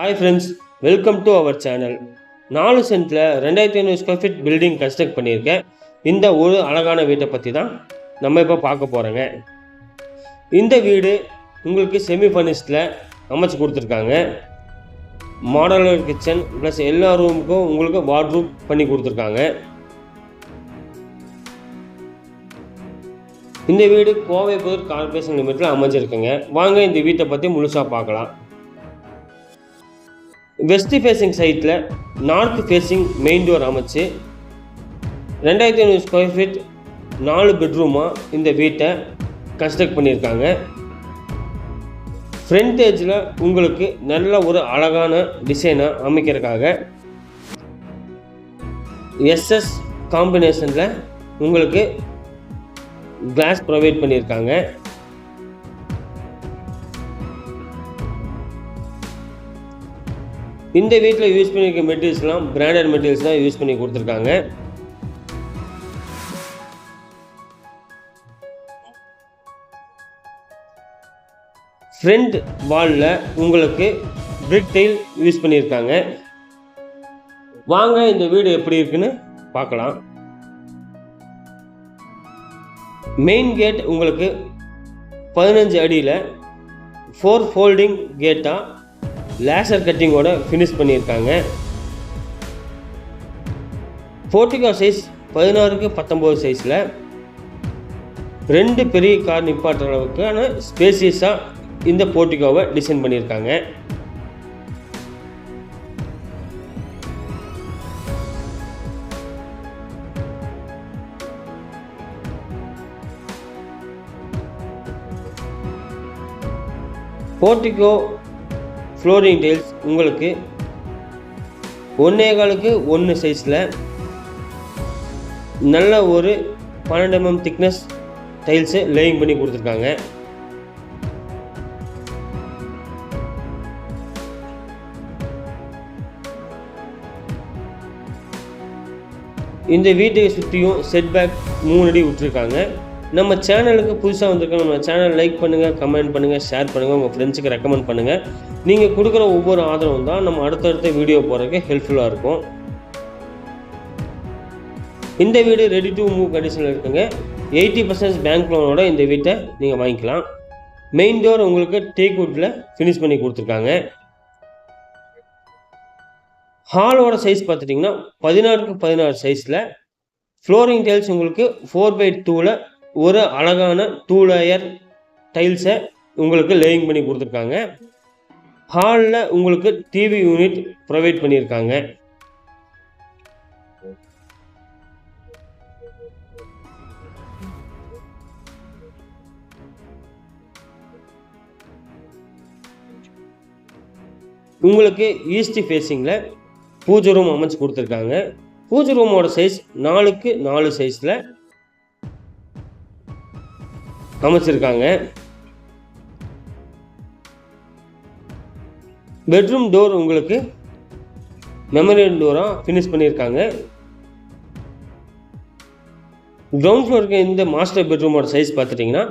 Hi friends welcome to our channel நாலு சென்ட்டில் ரெண்டாயிரத்தி ஐநூறு ஸ்கொயர் ஃபீட் பில்டிங் கன்ஸ்ட்ரக்ட் பண்ணியிருக்கேன். இந்த ஒரு அழகான வீட்டை பற்றி தான் நம்ம இப்போ பார்க்க போகிறோங்க இந்த வீடு உங்களுக்கு செமி ஃபர்னிஸ்டில் அமைச்சு கொடுத்துருக்காங்க. மாடலர் கிச்சன் ப்ளஸ் எல்லா ரூமுக்கும் உங்களுக்கு வார்ட்ரூப் பண்ணி கொடுத்துருக்காங்க. இந்த வீடு கோவை புதூர் கார்பரேஷன் லிமிட்டில் அமைஞ்சிருக்குங்க. வாங்க இந்த வீட்டை பற்றி முழுசாக பார்க்கலாம். வெஸ்ட் ஃபேஸிங் சைட்டில் நார்த் ஃபேஸிங் மெயின் டோர் அமைச்சு ரெண்டாயிரத்தி ஐநூறு ஸ்கொயர் ஃபீட் நாலு பெட்ரூமாக இந்த வீட்டை கன்ஸ்ட்ரக்ட் பண்ணியிருக்காங்க. ஃப்ரண்ட் ஏஜில் உங்களுக்கு நல்ல ஒரு அழகான டிசைனை அமைக்கிறதுக்காக எஸ்எஸ் காம்பினேஷனில் உங்களுக்கு கிளாஸ் ப்ரொவைட் பண்ணியிருக்காங்க. இந்த வீட்டில் யூஸ் பண்ணியிருக்க மெட்டீரியல்ஸ்லாம் பிராண்டட் மெட்டீரியல்ஸ் தான் யூஸ் பண்ணி கொடுத்துருக்காங்க. ஃப்ரண்ட் வாலில் உங்களுக்கு பிரிக் டைல் யூஸ் பண்ணியிருக்காங்க வாங்க இந்த வீடு எப்படி இருக்குன்னு பார்க்கலாம். மெயின் கேட் உங்களுக்கு பதினஞ்சு அடியில் ஃபோர் ஃபோல்டிங் கேட்டாக லேசர் கட்டிங்கோட ஃபினிஷ் பண்ணியிருக்காங்க. போர்ட்டிகோ சைஸ் பதினாறுக்கு பத்தொம்போது சைஸில் ரெண்டு பெரிய கார் நிப்பாட்டுற அளவுக்கான ஸ்பேசியஸாக இந்த போர்ட்டிகோவை டிசைன் பண்ணியிருக்காங்க. போர்ட்டிகோ ஃப்ளோரிங் டைல்ஸ் உங்களுக்கு ஒன்றே காலுக்கு ஒன்று சைஸில் நல்ல ஒரு பன்னெண்டு எம்எம் திக்னஸ் டைல்ஸு லேயிங் பண்ணி கொடுத்துருக்காங்க. இந்த வீட்டை சுற்றியும் செட்பேக் மூணு அடி விட்டுருக்காங்க. நம்ம சேனலுக்கு புதுசாக வந்திருக்கோம் நம்ம சேனல் லைக் பண்ணுங்கள் கமெண்ட் பண்ணுங்கள் ஷேர் பண்ணுங்கள் உங்கள் ஃப்ரெண்ட்ஸுக்கு ரெக்கமெண்ட் பண்ணுங்கள் நீங்கள் கொடுக்குற ஒவ்வொரு ஆதரவும் தான் நம்ம அடுத்தடுத்த வீடியோ போகிறதுக்கு ஹெல்ப்ஃபுல்லாக இருக்கும். இந்த வீடு ரெடி டு மூவ் கண்டிஷனில் இருக்குங்க. எயிட்டி பர்சன்ட் பேங்க் லோனோட இந்த வீட்டை நீங்கள் வாங்கிக்கலாம். மெயின் டோர் உங்களுக்கு டேக் வுட்டில் ஃபினிஷ் பண்ணி கொடுத்துருக்காங்க. ஹாலோட சைஸ் பார்த்துட்டிங்கன்னா பதினாறுக்கு பதினாறு சைஸில் ஃப்ளோரிங் டைல்ஸ் உங்களுக்கு ஃபோர் பை டூவில் ஒரு அழகான டூ லேயர் டைல்ஸை உங்களுக்கு லேயிங் பண்ணி கொடுத்துருக்காங்க. ஹாலில் உங்களுக்கு டிவி யூனிட் ப்ரொவைட் பண்ணியிருக்காங்க. உங்களுக்கு ஈஸ்ட் ஃபேஸிங்கில் பூஜை ரூம் அமைச்சு கொடுத்துருக்காங்க. பூஜை ரூமோட சைஸ் நாலுக்கு நாலு சைஸில் அமைச்சிருக்காங்க. பெட்ரூம் டோர் உங்களுக்கு மெமரியல் டோராக ஃபினிஷ் பண்ணியிருக்காங்க. கிரவுண்ட் ஃப்ளோருக்கு இந்த மாஸ்டர் பெட்ரூமோட சைஸ் பார்த்துட்டிங்கன்னா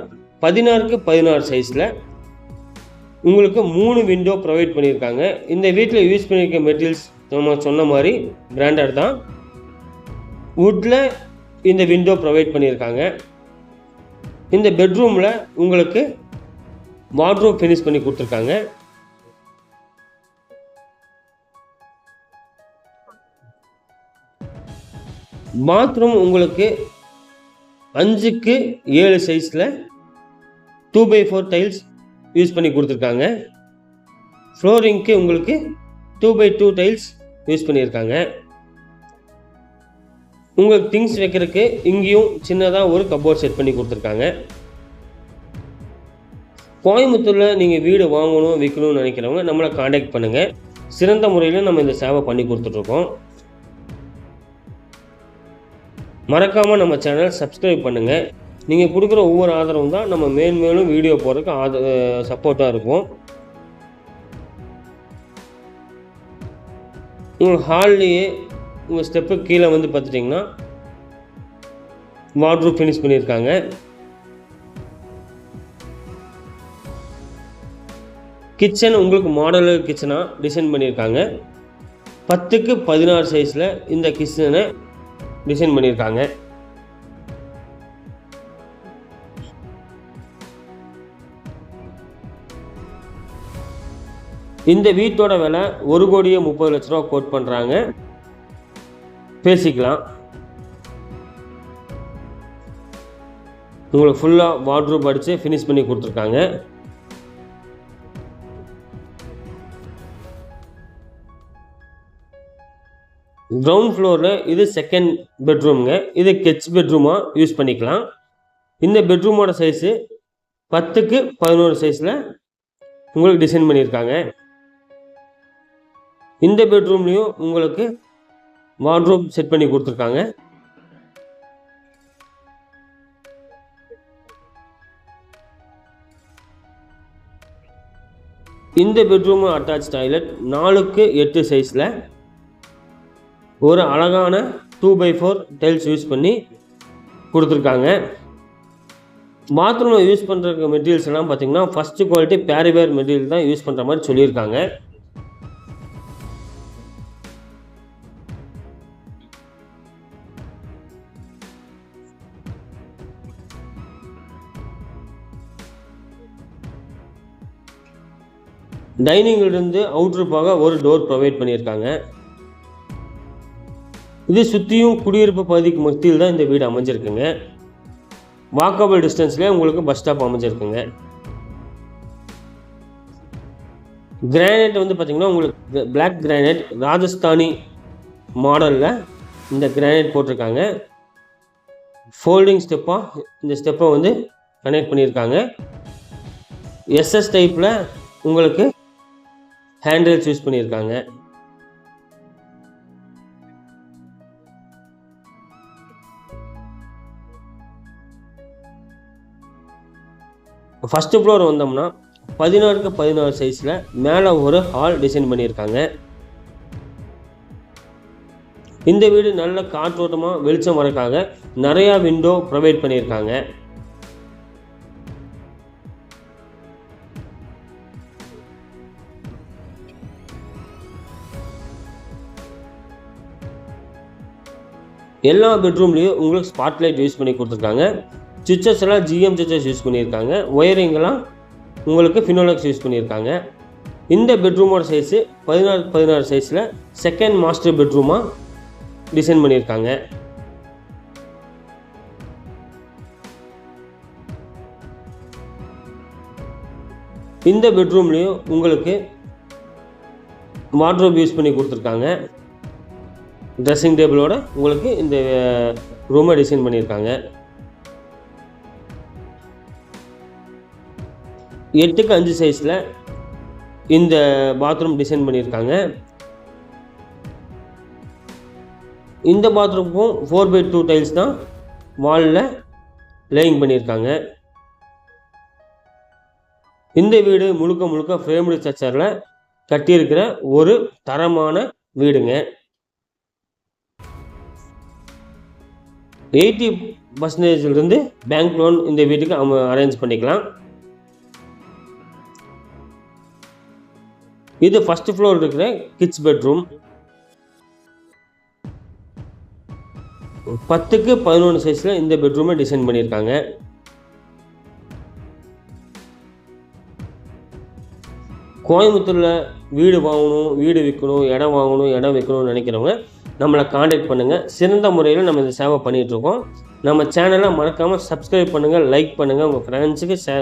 பதினாறுக்கு பதினாறு சைஸில் உங்களுக்கு மூணு விண்டோ ப்ரொவைட் பண்ணியிருக்காங்க. இந்த வீட்டில் யூஸ் பண்ணியிருக்க மெட்டீரியல்ஸ் நம்ம சொன்ன மாதிரி பிராண்டட் தான். வுட்டில் இந்த விண்டோ ப்ரொவைட் பண்ணியிருக்காங்க. இந்த பெட்ரூமில் உங்களுக்கு வார்ட்ரோப் ஃபினிஷ் பண்ணி கொடுத்துருக்காங்க. பாத்ரூம் உங்களுக்கு அஞ்சுக்கு ஏழு சைஸில் two by four tiles use பண்ணி கொடுத்துருக்காங்க. ஃப்ளோரிங்க்கு உங்களுக்கு two by two tiles use பண்ணியிருக்காங்க. உங்களுக்கு திங்ஸ் வைக்கிறதுக்கு இங்கேயும் சின்னதாக ஒரு கபோர்ட் செட் பண்ணி கொடுத்துருக்காங்க. கோயம்புத்தூரில் நீங்கள் வீடு வாங்கணும் விற்கணும்னு நினைக்கிறவங்க நம்மளை காண்டாக்ட் பண்ணுங்கள் சிறந்த முறையில் நம்ம இந்த சேவை பண்ணி கொடுத்துட்ருக்கோம். மறக்காமல் நம்ம சேனல் சப்ஸ்கிரைப் பண்ணுங்கள் நீங்கள் கொடுக்குற ஒவ்வொரு ஆதரவும் தான் நம்ம மேன்மேலும் வீடியோ போகிறதுக்கு ஆத சப்போர்ட்டாக இருக்கும். உங்கள் ஹால்லேயே உங்கள் ஸ்டெப்பு கீழே வந்து பார்த்துட்டிங்கன்னா வாட்ரூப் ஃபினிஷ் பண்ணியிருக்காங்க. கிச்சன் உங்களுக்கு மாடலு கிச்சனாக டிசைன் பண்ணியிருக்காங்க. பத்துக்கு பதினாறு சைஸில் இந்த கிச்சனை டிசைன் பண்ணியிருக்காங்க. இந்த வீட்டோட விலை ஒரு கோடியே முப்பது லட்ச ரூபா கோட் பண்ணுறாங்க பேசிக்கலாம். உங்களுக்கு ஃபுல்லாக வாட்ரூப் அடித்து ஃபினிஷ் பண்ணி கொடுத்துருக்காங்க. கிரவுண்ட் ஃப்ளோரில் இது செகண்ட் பெட்ரூம்ங்க இது கெச் பெட்ரூமாக யூஸ் பண்ணிக்கலாம். இந்த பெட்ரூமோட சைஸு பத்துக்கு பதினோரு சைஸில் உங்களுக்கு டிசைன் பண்ணியிருக்காங்க. இந்த பெட்ரூம்லேயும் உங்களுக்கு வார்ட்ரோப் செட் பண்ணி கொடுத்துருக்காங்க. இந்த பெட்ரூமு அட்டாச் டாய்லெட் நாலுக்கு எட்டு சைஸில் ஒரு அழகான two by four tiles use பண்ணி கொடுத்துருக்காங்க. பாத்ரூமில் யூஸ் பண்ணுற மெட்டீரியல்ஸ் எல்லாம் பார்த்தீங்கன்னா ஃபஸ்ட்டு குவாலிட்டி பேரிவேர் மெட்டீரியல் தான் யூஸ் பண்ணுற மாதிரி சொல்லியிருக்காங்க. டைனிங்கிலிருந்து அவுட்ரு போக ஒரு டோர் ப்ரொவைட் பண்ணியிருக்காங்க. இது சுற்றியும் குடியிருப்பு பகுதிக்கு மத்தியில் தான் இந்த வீடு அமைஞ்சிருக்குங்க. வாக்கபிள் டிஸ்டன்ஸ்லேயே உங்களுக்கு பஸ் ஸ்டாப் அமைஞ்சிருக்குங்க. கிரானைட் வந்து பார்த்திங்கன்னா உங்களுக்கு பிளாக் கிரானைட் ராஜஸ்தானி மாடலில் இந்த கிரானைட் போட்டிருக்காங்க. ஃபோல்டிங் ஸ்டெப்பாக இந்த ஸ்டெப்பை வந்து கனெக்ட் பண்ணியிருக்காங்க. எஸ்எஸ் டைப்பில் உங்களுக்கு ஹேண்டில்ஸ் யூஸ் பண்ணியிருக்காங்க. ஃபஸ்ட்டு ஃப்ளோர் வந்தோம்னா பதினாறுக்கு பதினாறு சைஸில் மேலே ஒரு ஹால் டிசைன் பண்ணியிருக்காங்க. இந்த வீடு நல்ல காற்றோட்டமாக வெளிச்சம் வரக்காக நிறையா விண்டோ ப்ரொவைட் பண்ணியிருக்காங்க. எல்லா பெட்ரூம்லேயும் உங்களுக்கு ஸ்பாட் லைட் யூஸ் பண்ணி கொடுத்துருக்காங்க. சுவிச்சஸ் எல்லாம் ஜிஎம் சுவிச்சஸ் யூஸ் பண்ணியிருக்காங்க. ஒயரிங்கெல்லாம் உங்களுக்கு ஃபினோலக்ஸ் யூஸ் பண்ணியிருக்காங்க. இந்த பெட்ரூமோட சைஸு பதினாறு பதினாறு சைஸில் செகண்ட் மாஸ்டர் பெட்ரூமாக டிசைன் பண்ணியிருக்காங்க. இந்த பெட்ரூம்லேயும் உங்களுக்கு வாட்ரோப் யூஸ் பண்ணி கொடுத்துருக்காங்க. ட்ரெஸ்ஸிங் டேபிளோட உங்களுக்கு இந்த ரூமை டிசைன் பண்ணியிருக்காங்க. எட்டுக்கு அஞ்சு சைஸில் இந்த பாத்ரூம் டிசைன் பண்ணியிருக்காங்க. இந்த பாத்ரூமுக்கும் ஃபோர் பை டூ டைல்ஸ் தான் வாலில் லேயிங் பண்ணியிருக்காங்க. இந்த வீடு முழுக்க முழுக்க ஃப்ரேம்டு ஸ்ட்ரக்சரில் கட்டியிருக்கிற ஒரு தரமான வீடுங்க. எயிட்டி பர்சன்டேஜ்லேருந்து பேங்க் லோன் இந்த வீட்டுக்கு அவங்க அரேஞ்ச் பண்ணிக்கலாம். இது ஃபஸ்ட் ஃப்ளோர் இருக்கிற கிட்ஸ் பெட்ரூம் பத்துக்கு பதினொன்று சைஸில் இந்த பெட்ரூமை டிசைன் பண்ணியிருக்காங்க. கோயம்புத்தூரில் வீடு வாங்கணும் வீடு விற்கணும் இடம் வாங்கணும் இடம் விற்கணும்னு நினைக்கிறவங்க நம்மளை காண்டாக்ட் பண்ணுங்கள் சிறந்த முறையில் நம்ம இந்த சேவை பண்ணிகிட்ருக்கோம் நம்ம சேனலை மறக்காமல் சப்ஸ்கிரைப் பண்ணுங்கள் லைக் பண்ணுங்கள் உங்கள் ஃப்ரெண்ட்ஸுக்கு ஷே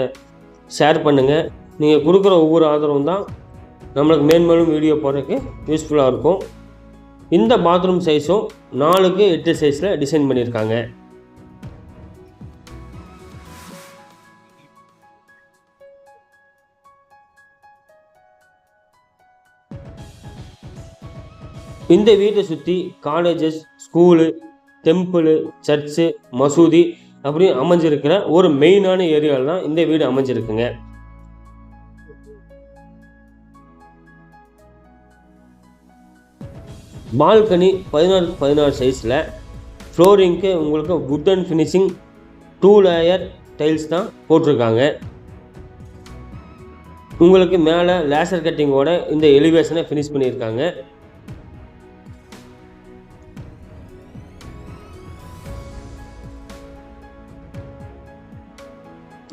ஷேர் பண்ணுங்கள் நீங்கள் கொடுக்குற ஒவ்வொரு ஆதரவும் தான் நம்மளுக்கு மேன்மேலும் வீடியோ போடுறதுக்கு யூஸ்ஃபுல்லாக இருக்கும். இந்த பாத்ரூம் சைஸும் நாலுக்கு எட்டு சைஸில் டிசைன் பண்ணியிருக்காங்க. இந்த வீட்டை சுற்றி காலேஜஸ் ஸ்கூலு டெம்பிள் சர்ச்சு மசூதி அப்படி அமைஞ்சிருக்கிற ஒரு மெயினான ஏரியாவில் தான் இந்த வீடு அமைஞ்சிருக்குங்க. பால்கனி பதினாறு பதினாறு சைஸில் ஃப்ளோரிங்க்கு உங்களுக்கு wooden and finishing two layer tiles தான் போட்டிருக்காங்க. உங்களுக்கு மேலே லேசர் கட்டிங்கோட இந்த எலிவேஷனை ஃபினிஷ் பண்ணியிருக்காங்க.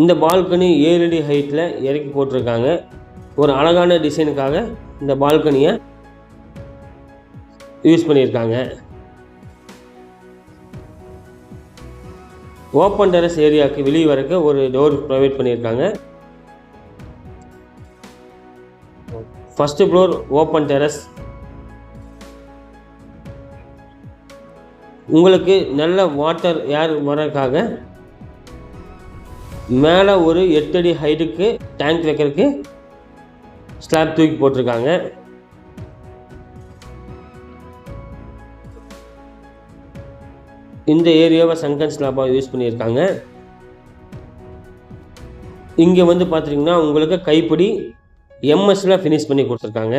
இந்த பால்கனி ஏழு அடி ஹைட்டில் இறக்கி போட்டிருக்காங்க. ஒரு அழகான டிசைனுக்காக இந்த பால்கனியை யூஸ் பண்ணியிருக்காங்க. ஓப்பன் டெரஸ் ஏரியாவுக்கு வெளியே வரைக்கும் ஒரு டோர் ப்ரொவைட் பண்ணியிருக்காங்க. ஃபஸ்ட்டு ஃப்ளோர் ஓப்பன் டெரஸ் உங்களுக்கு நல்ல வாட்டர் ஏர் வரக்காக மேலே ஒரு எட்டு அடி ஹைட்டுக்கு டேங்க் வைக்கிறதுக்கு ஸ்லாப் தூக்கி போட்டிருக்காங்க. இந்த ஏரியாவை சங்கன் ஸ்லாப்பாக யூஸ் பண்ணியிருக்காங்க. இங்கே வந்து பார்த்துட்டிங்கன்னா உங்களுக்கு கைப்பிடி எம்எஸ்ல ஃபினிஷ் பண்ணி கொடுத்துருக்காங்க.